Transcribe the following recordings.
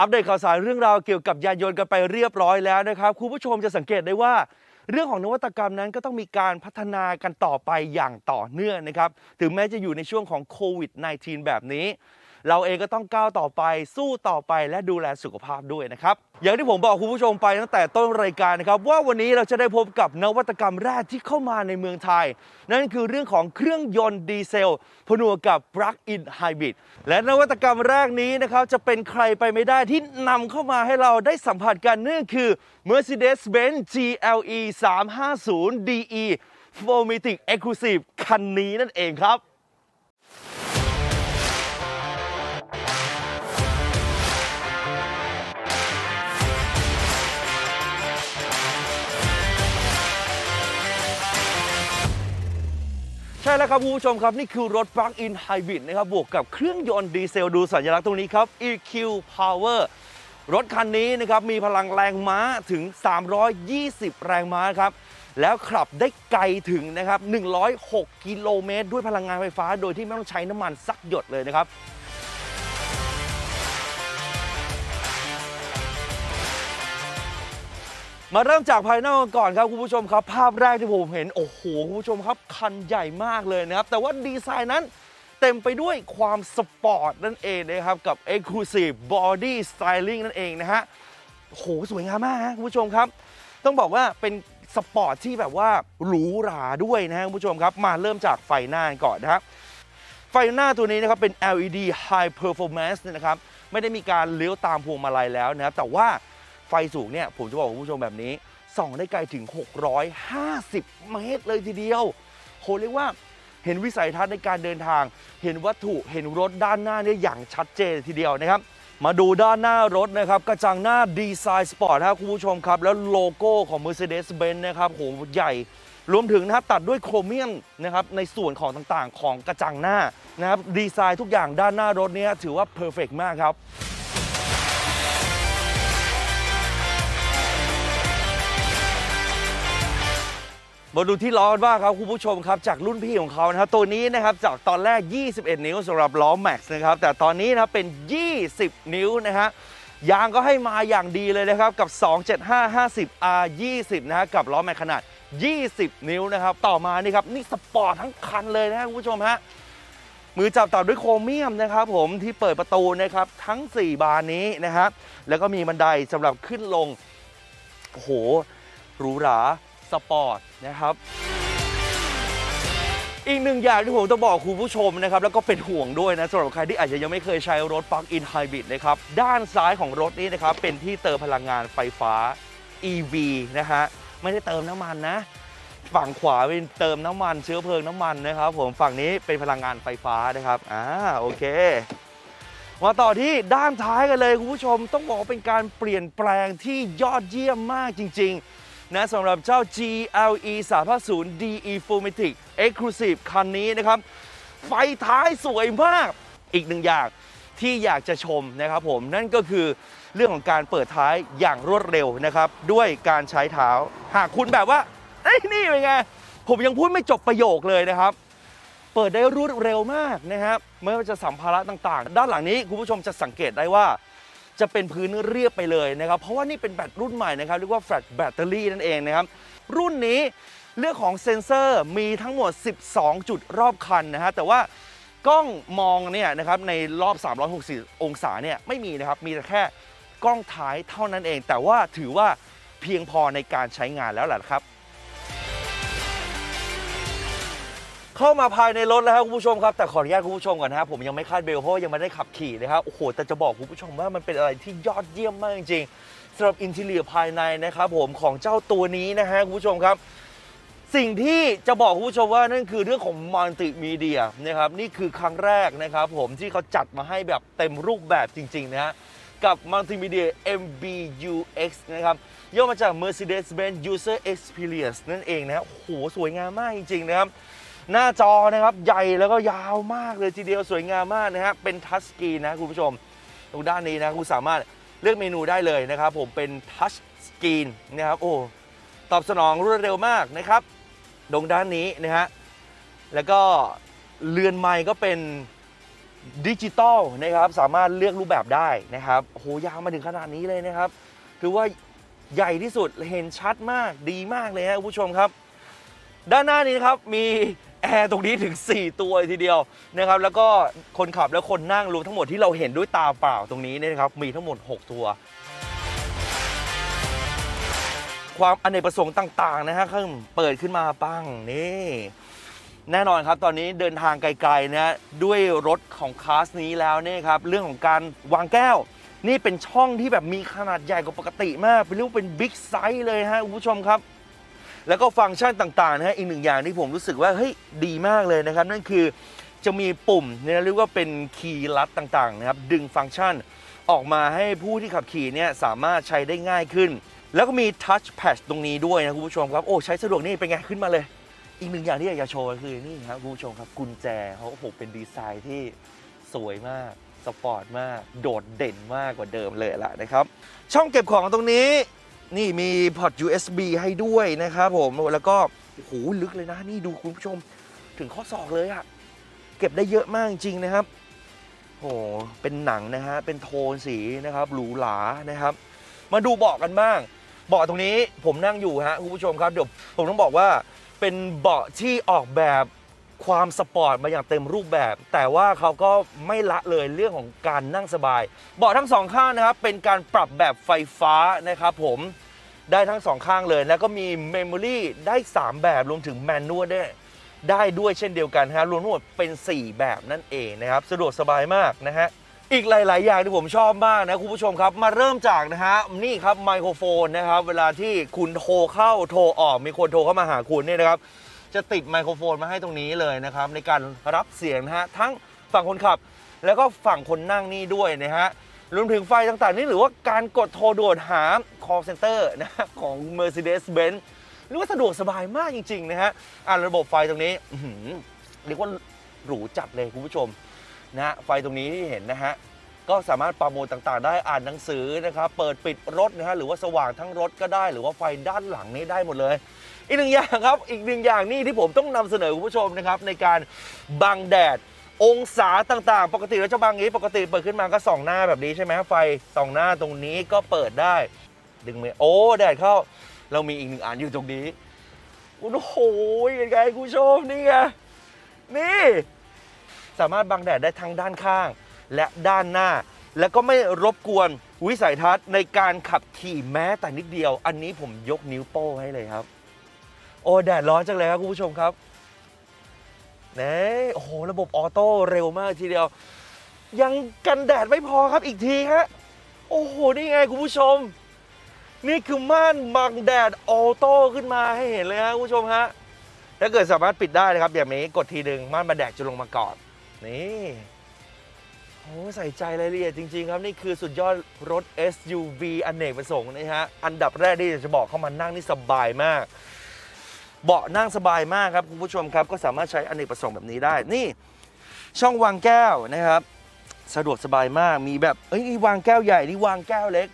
อัปเดตข่าวสารเรื่องราวเกี่ยวกับยานยนต์กันไปเรียบร้อยแล้วนะครับคุณผู้ชมจะสังเกตได้ว่า เรื่องของนวัตกรรมนั้นก็ต้องมีการพัฒนากันต่อไปอย่างต่อเนื่องนะครับถึงแม้จะอยู่ในช่วงของโควิด -19 แบบนี้ เราเองก็ต้องก้าวต่อไป สู้ต่อไปและดูแลสุขภาพด้วยนะครับ อย่างที่ผมบอกคุณผู้ชมไปตั้งแต่ต้นรายการนะครับ ว่าวันนี้เราจะได้พบกับนวัตกรรมแรกที่เข้ามาในเมืองไทย นั่นคือเรื่องของเครื่องยนต์ดีเซลผนวกกับ plug-in hybrid และนวัตกรรมแรกนี้นะครับ จะเป็นใครไปไม่ได้ที่นำเข้ามาให้เราได้สัมผัสกันนั่นคือ Mercedes-Benz GLE 350 DE 4matic Exclusive คันนี้นั่นเองครับ ล้วครับคุณผู้ชมครับ นี่คือรถ plug-in hybrid นะครับบวกกับเครื่องยนต์ดีเซลดูสัญลักษณ์ตรงนี้ครับ EQ Power รถคันนี้นะครับมีพลังแรงม้าถึง 320 แรงม้าครับแล้วขับได้ไกลถึงนะครับ 106 กิโลเมตร ด้วยพลังงานไฟฟ้า โดยที่ไม่ต้องใช้น้ำมันสักหยดเลยนะครับ มาเริ่มจากภายนอกกันก่อนครับคุณผู้ชมครับ ภาพแรกที่ผมเห็น โอ้โหคุณผู้ชมครับ คันใหญ่มากเลยนะครับ แต่ว่าดีไซน์นั้นเต็มไปด้วยความสปอร์ตนั่นเองนะครับ กับ Exclusive Body Styling นั่นเองนะฮะโอ้โหสวยงามมากฮะคุณผู้ชมครับ ต้องบอกว่าเป็นสปอร์ตที่แบบว่าหรูหราด้วยนะฮะคุณผู้ชมครับ มาเริ่มจากไฟหน้ากันก่อนนะครับไฟหน้าตัวนี้นะครับเป็น LED High Performance เนี่ยนะครับไม่ได้มีการเลี้ยวตามพวงมาลัยแล้วนะครับแต่ว่า ไฟสูงเนี่ยผมจะบอกคุณผู้ชมแบบนี้ส่องได้ไกลถึง 650 เมตรเลยทีเดียวโหเรียกว่าเห็นวิสัยทัศน์ในการเดินทาง เห็นวัตถุเห็นรถด้านหน้าเนี่ยอย่างชัดเจนทีเดียวนะครับ มาดูด้านหน้ารถนะครับ กระจังหน้าดีไซน์สปอร์ตครับคุณผู้ชมครับ แล้วโลโก้ของ Mercedes-Benz นะครับโหใหญ่รวมถึงนะครับตัดด้วยโครเมียมนะครับในส่วนของต่างๆ ของกระจังหน้านะครับดีไซน์ทุกอย่างด้านหน้ารถเนี้ถือว่าเพอร์เฟกมากครับ มาดูที่ล้อกันบ้างครับคุณผู้ชมครับจากรุ่นพี่ของเขานะครับตัวนี้นะครับจากตอนแรก 21 นิ้วสำหรับล้อแม็กซ์นะครับแต่ตอนนี้นะครับเป็น 20 นิ้วนะฮะยางก็ให้มาอย่างดีเลยนะครับกับ 275 50 R 20 นะฮะกับล้อแม็กขนาด 20 นิ้วนะครับต่อมานี่ครับนี่สปอร์ตทั้งคันเลยนะคุณผู้ชมฮะมือจับต่อด้วยโครเมียมนะครับผมที่เปิดประตูนะครับทั้ง 4 บานนี้นะครับแล้วก็มีบันไดสำหรับขึ้นลงโอ้โหหรูหรา สปอร์ตนะครับ อีกหนึ่งอย่างที่ผมจะบอกคุณผู้ชมนะครับ แล้วก็เป็นห่วงด้วยนะสำหรับใครที่อาจจะยังไม่เคยใช้รถ Plug-in Hybrid นะครับ ด้านซ้ายของรถนี้นะครับ เป็นที่เติมพลังงานไฟฟ้า EV นะฮะไม่ได้เติมน้ำมันนะฝั่งขวาเป็นเติมน้ำมันเชื้อเพลิงน้ำมันนะครับ ผมฝั่งนี้เป็นพลังงานไฟฟ้านะครับอ่าโอเค มาต่อที่ด้านท้ายกันเลยคุณผู้ชมต้องบอกเป็นการเปลี่ยนแปลงที่ยอดเยี่ยมมากจริง ๆ นะสำหรับเจ้า GLE 350 DE Fumatic Exclusive คันนี้นะครับ ไฟท้ายสวยมากอีกหนึ่งอย่างที่อยากจะชมนะครับผมนั่นก็คือเรื่องของการเปิดท้ายอย่างรวดเร็วนะครับ ด้วยการใช้เท้า หากคุณแบบว่าเอ้นี่เป็นไง ผมยังพูดไม่จบประโยคเลยนะครับ เปิดได้รวดเร็วมากนะครับไม่ว่าจะสัมภาระต่างๆ ด้านหลังนี้คุณผู้ชมจะสังเกตได้ว่า จะเป็นพื้นเรียบไปเลยนะครับ เพราะว่านี่เป็นแบตรุ่นใหม่นะครับเรียกว่าแฟลชแบตเตอรี่นั่นเองนะครับ รุ่นนี้เรื่องของเซ็นเซอร์มีทั้งหมด 12 จุดรอบคันนะฮะแต่ว่ากล้องมองเนี่ยนะครับในรอบ 360 องศาเนี่ยไม่มีนะครับ มีแต่แค่กล้องท้ายเท่านั้นเอง แต่ว่าถือว่าเพียงพอในการใช้งานแล้วแหละครับ เข้ามาภายในรถแล้วครับคุณผู้ชมครับ แต่ขออนุญาตคุณผู้ชมก่อนนะครับผมยังไม่คาดเบลเพราะว่ายังไม่ได้ขับขี่นะครับโอ้โหแต่จะบอกคุณผู้ชมว่ามันเป็นอะไรที่ยอดเยี่ยมมากจริงๆสำหรับอินเทเลียภายในนะครับผมของเจ้าตัวนี้นะฮะคุณผู้ชมครับสิ่งที่จะบอกคุณผู้ชมว่านั่นคือเรื่องของมัลติมีเดียนะครับนี่คือครั้งแรกนะครับผมที่เขาจัดมาให้แบบเต็มรูปแบบจริงๆนะฮะกับ Multimedia MBUX นะครับย่อมาจาก Mercedes-Benz User Experience นั่นเองนะฮะโอ้โหสวยงามมากจริงๆนะครับ หน้าจอนะครับใหญ่แล้วก็ยาวมากเลยทีเดียวสวยงามมากนะฮะเป็นทัชสกรีนนะคุณผู้ชม ตรงด้านนี้นะคุณสามารถเลือกเมนูได้เลยนะครับ ผมเป็นทัชสกรีนนะครับโอ้ตอบสนองรวดเร็วมากนะครับตรงด้านนี้นะฮะแล้วก็เรือนไม้ก็เป็นดิจิตอลนะครับสามารถเลือกรูปแบบได้นะครับโหยาวมาถึงขนาดนี้เลยนะครับถือว่าใหญ่ที่สุดเห็นชัดมากดีมากเลยครับคุณผู้ชมครับ ด้านหน้านี้นะครับมี แอร์ตรงนี้ถึง 4 ตัวทีเดียวนะครับแล้วก็คนขับและคนนั่งรวมทั้งหมดที่เราเห็นด้วยตาเปล่าตรงนี้เนี่ยนะครับมีทั้งหมด 6 ตัว ความอเนกประสงค์ต่างๆนะฮะขึ้นเปิดขึ้นมาปังนี่แน่นอนครับตอนนี้เดินทางไกลๆนะด้วยรถของคลาสนี้แล้วเนี่ยครับเรื่องของการวางแก้ว นี่เป็นช่องที่แบบมีขนาดใหญ่กว่าปกติมากเป็นเรียกว่าเป็นบิ๊กไซส์เลยฮะคุณผู้ชมครับ แล้วก็ฟังก์ชันต่างๆนะฮะอีกหนึ่งอย่างที่ผมรู้สึกว่าเฮ้ยดีมากเลยนะครับ นั่นคือจะมีปุ่มเนี่ยเรียกว่าเป็นคีย์ลัดต่างๆนะครับดึงฟังก์ชันออกมาให้ผู้ที่ขับขี่เนี่ยสามารถใช้ได้ง่ายขึ้น แล้วก็มีทัชแพดตรงนี้ด้วยนะคุณผู้ชมครับโอ้ใช้สะดวกนี่เป็นไงขึ้นมาเลย อีกหนึ่งอย่างที่อยากจะโชว์ก็คือนี่ครับคุณผู้ชมครับกุญแจเขาโอ้โหเป็นดีไซน์ที่สวยมากสปอร์ตมาก โดดเด่นมากกว่าเดิมเลยล่ะนะครับ ช่องเก็บของตรงนี้ นี่มีพอร์ต USB ให้ด้วยนะครับผมแล้วก็โอ้โหลึกเลยนะ นี่ดูคุณผู้ชมถึงข้อศอกเลยอะเก็บได้เยอะมากจริงนะครับโอ้โหเป็นหนังนะฮะเป็นโทนสีนะครับหรูหรานะครับ มาดูเบาะกันบ้างเบาะตรงนี้ผมนั่งอยู่ฮะคุณผู้ชมครับเดี๋ยวผมต้องบอกว่าเป็นเบาะที่ออกแบบ ความสปอร์ตมาอย่างเต็มรูปแบบ แต่ว่าเขาก็ไม่ละเลยเรื่องของการนั่งสบาย เบาะทั้งสองข้างนะครับ เป็นการปรับแบบไฟฟ้านะครับผมได้ทั้งสองข้างเลย แล้วก็มีเมมโมรีได้ 3 แบบรวมถึงแมนนวลได้ได้ด้วยเช่นเดียวกันฮะรวมทั้งหมดเป็น 4 แบบนั่นเองนะครับ สะดวกสบายมากนะฮะอีกหลาย ๆ อย่างที่ผมชอบมากนะคุณผู้ชมครับ มาเริ่มจากนะฮะนี่ครับไมโครโฟนนะครับ เวลาที่คุณโทรเข้าโทรออกมีคนโทรเข้ามาหาคุณเนี่ยนะครับ จะติดไมโครโฟนมาให้ตรงนี้เลยนะครับ ในการรับเสียงนะฮะทั้งฝั่งคนขับ แล้วก็ฝั่งคนนั่งนี่ด้วยนะฮะรวมถึงไฟต่างๆ นี่หรือว่าการกดโทรด่วนหา call center นะของ Mercedes-Benz เรียกว่าสะดวกสบายมากจริง ๆ นะฮะอ่าระบบไฟตรงนี้เรียกว่าหรูจัดเลยคุณผู้ชมนะฮะไฟตรงนี้ที่เห็นนะฮะก็สามารถปรับโมดต่างๆ ได้อ่านหนังสือนะครับ เปิดปิดรถนะฮะหรือว่าสว่างทั้งรถก็ได้ หรือว่าไฟด้านหลังนี้ได้หมดเลย อีกหนึ่งอย่างครับอีกหนึ่งอย่างนี่ที่ผมต้องนำเสนอคุณผู้ชมนะครับในการบังแดดองศาต่างๆ ปกติเราจะบังอย่างนี้ปกติเปิดขึ้นมาก็ส่องหน้าแบบนี้ใช่ไหมไฟส่องหน้าตรงนี้ก็เปิดได้ ดึงมือโอ้แดดเข้า เรามีอีกหนึ่งอันอยู่ตรงนี้โอ้โหเป็นไงคุณผู้ชมนี่ไงนี่ สามารถบังแดดได้ทั้งด้านข้าง และด้านหน้า และก็ไม่รบกวนวิสัยทัศน์ในการขับขี่แม้แต่นิดเดียว อันนี้ผมยกนิ้วโป้งให้เลยครับ โอ้แดดร้อนจังเลยครับคุณผู้ชมครับเน่โอ้โห ระบบออโต้เร็วมากทีเดียว ยังกันแดดไม่พอครับอีกทีฮะ โอ้โห นี่ไงคุณผู้ชม นี่คือม่านบังแดดออโต้ขึ้นมาให้เห็นเลยฮะคุณผู้ชมฮะ ถ้าเกิดสามารถปิดได้นะครับอย่างนี้กดทีหนึ่งม่านบังแดดจะลงมาก่อน นี่โอ้ใส่ใจรายละเอียดจริง ๆ ครับ นี่คือสุดยอดรถ SUV อเนกประสงค์นะฮะ อันดับแรกที่จะบอกเข้ามานั่งนี่สบายมาก เบาะนั่งสบายมากครับคุณผู้ชมครับ ก็สามารถใช้อเนกประสงค์แบบนี้ได้ นี่ ช่องวางแก้วนะครับ สะดวกสบายมากมีแบบเอ้ยนี่วางแก้วใหญ่นี่วางแก้วเล็ก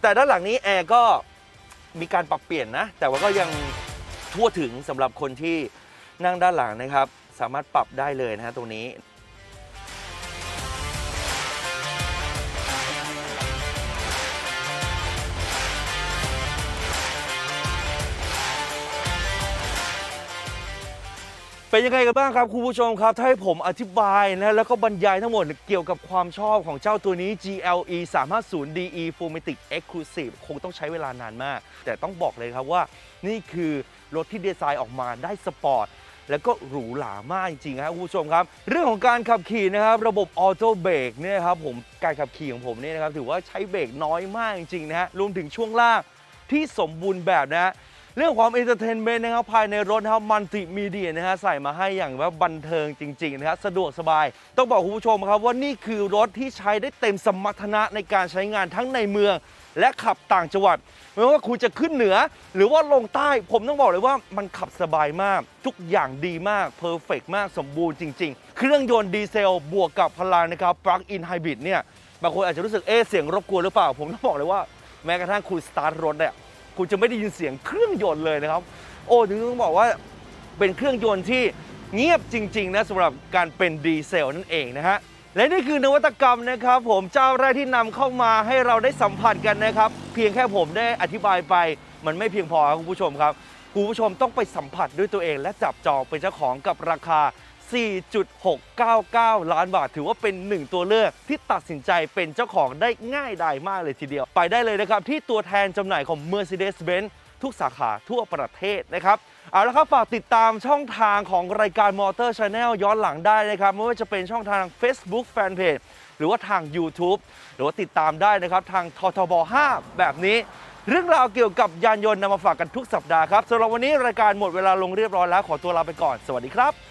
แต่ด้านหลังนี้แอร์ก็มีการปรับเปลี่ยนนะ แต่ว่าก็ยังทั่วถึงสำหรับคนที่นั่งด้านหลังนะครับ สามารถปรับได้เลยนะฮะตรงนี้ เป็นยังไงกันบ้างครับคุณผู้ชมครับ ถ้าให้ผมอธิบายนะแล้วก็บรรยายทั้งหมดเกี่ยวกับความชอบของเจ้าตัวนี้ GLE 350 DE Fullmatic Exclusive คงต้องใช้เวลานานมาก แต่ต้องบอกเลยครับว่า นี่คือรถที่ดีไซน์ออกมาได้สปอร์ตแล้วก็หรูหรามากจริงๆครับคุณผู้ชมครับ เรื่องของการขับขี่นะครับ ระบบออโต้เบรกเนี่ยครับผมการขับขี่ของผมเนี่ยนะครับถือว่าใช้เบรกน้อยมากจริงๆนะฮะรวมถึงช่วงล่างที่สมบูรณ์แบบนะฮะ เรื่องความเอนเตอร์เทนเมนต์นะครับภายในรถนะครับมัลติมีเดียนะฮะใส่มาให้อย่างว่าบันเทิงจริงๆนะครับสะดวกสบาย ต้องบอกคุณผู้ชมครับว่านี่คือรถที่ใช้ได้เต็มสมรรถนะในการใช้งานทั้งในเมือง และขับต่างจังหวัดไม่ว่าคุณจะขึ้นเหนือ หรือว่าลงใต้ผมต้องบอกเลยว่ามันขับสบายมาก ทุกอย่างดีมากเพอร์เฟกมากสมบูรณ์จริง ๆ เครื่องยนต์ดีเซลบวกกับพลังนะครับปลั๊กอินไฮบริดเนี่ยบางคนอาจจะรู้สึกเอ๊เสียงรบกวนหรือเปล่า ผมต้องบอกเลยว่าแม้กระทั่งคุณสตาร์ทรถเนี่ย คุณจะไม่ได้ยินเสียงเครื่องยนต์เลยนะครับ โอ้ถึงต้องบอกว่าเป็นเครื่องยนต์ที่เงียบจริงๆนะสำหรับการเป็นดีเซลนั่นเองนะฮะและนี่คือนวัตกรรมนะครับ ผมเจ้าแรกที่นำเข้ามาให้เราได้สัมผัสกันนะครับ เพียงแค่ผมได้อธิบายไป มันไม่เพียงพอครับคุณผู้ชมครับคุณผู้ชมต้องไปสัมผัสด้วยตัวเอง และจับจองเป็นเจ้าของกับราคา 4.699 ล้านบาท ถือว่าเป็นหนึ่งตัวเลือกที่ตัดสินใจเป็นเจ้าของได้ง่ายดายมากเลยทีเดียว ไปได้เลยนะครับ ที่ตัวแทนจำหน่ายของ Mercedes-Benz ทุกสาขาทั่วประเทศนะครับ เอาละครับ ฝากติดตามช่องทางของรายการ Motor Channel ย้อนหลังได้นะครับ ไม่ว่าจะเป็นช่องทาง Facebook Fanpage หรือว่าทาง YouTube หรือว่าติดตามได้นะครับ ทางททบ 5 แบบนี้ เรื่องราวเกี่ยวกับยานยนต์นำมาฝากกันทุกสัปดาห์ครับสำหรับวันนี้รายการหมดเวลาลงเรียบร้อยแล้วขอตัวลาไปก่อน สวัสดีครับ